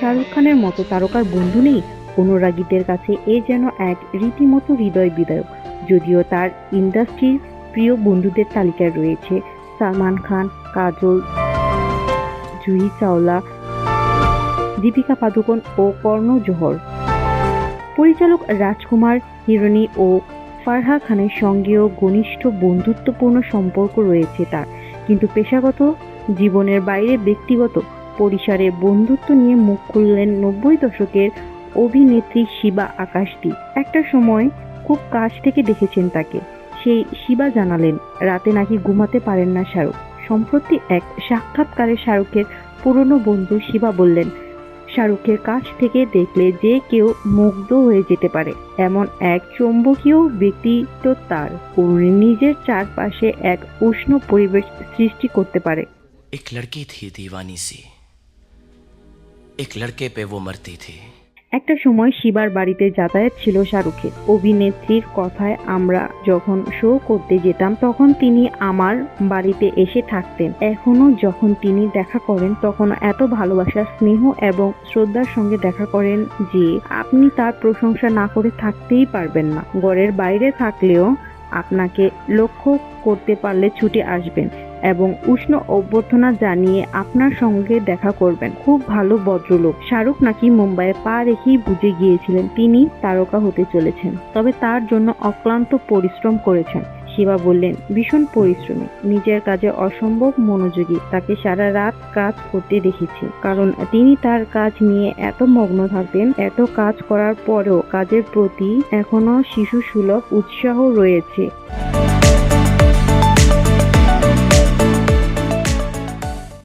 শাহরুখ খানের মতো তারকার বন্ধু নেই। অনুরাগীদের কাছে এ যেন এক রীতিমতো হৃদয় বিদায়ক যদিও তার ইন্ডাস্ট্রির প্রিয় বন্ধুদের তালিকায় রয়েছে সালমান খান, কাজল, জুহি চাওলা, দীপিকা পাদুকোন ও কর্ণ জোহর। পরিচালক রাজকুমার, হিরণি ও ফারহা খানের সঙ্গেও ঘনিষ্ঠ বন্ধুত্বপূর্ণ সম্পর্ক রয়েছে তার। কিন্তু পেশাগত জীবনের বাইরে ব্যক্তিগত পরিসরে বন্ধুত্ব নিয়ে মুখ খুললেন নব্বই দশকের অভিনেত্রী শিবা আকাশটি। একটা সময় খুব কাছ থেকে দেখেছেন তাকে। সেই শিবা জানালেন, রাতে নাকি ঘুমাতে পারেন না শাহরুখ। সম্প্রতি এক সাক্ষাৎকারে শাহরুখের পুরনো বন্ধু শিবা বললেন শাহরুখের কাছ থেকে দেখলে যে কেউ মুগ্ধ হয়ে যেতে পারে। এমন এক চৌম্বকীয় ব্যক্তিত্ব তার। নিজের চারপাশে এক উষ্ণ পরিবেশ সৃষ্টি করতে পারে। এক লড়কি থি দিওয়ানি সি। এক লড়কে পে ও মরতি থি। একটা সময় শিবার বাড়িতে যাতায়াত ছিল শাহরুখের। অভিনেত্রীর কথায় আমরা যখন শো করতে যেতাম, তখন তিনি আমার বাড়িতে এসে থাকতেন। এখনও যখন তিনি দেখা করেন, তখন এত ভালোবাসা স্নেহ এবং শ্রদ্ধার সঙ্গে দেখা করেন যে, আপনি তার প্রশংসা না করে থাকতেই পারবেন না। ঘরের বাইরে থাকলেও আপনাকে লক্ষ্য করতে পারলে ছুটে আসবেন। এবং উষ্ণ অভ্যর্থনা জানিয়ে আপনার সঙ্গে দেখা করবেন। খুব ভালো ভদ্রলোক। শাহরুখ নাকি মুম্বাইয়ে পা রেখেই বুঝে গিয়েছিলেন তিনি তারকা হতে চলেছেন, তবে তার জন্য অক্লান্ত পরিশ্রম করেছেন। শিবা বললেন, ভীষণ পরিশ্রমী। নিজের কাজে অসম্ভব মনোযোগী। তাকে সারা রাত কাজ করতে দেখেছি। কারণ তিনি তার কাজ নিয়ে এত মগ্ন থাকতেন, এত কাজ করার পরেও কাজের প্রতি এখনও শিশু সুলভ উৎসাহ রয়েছে।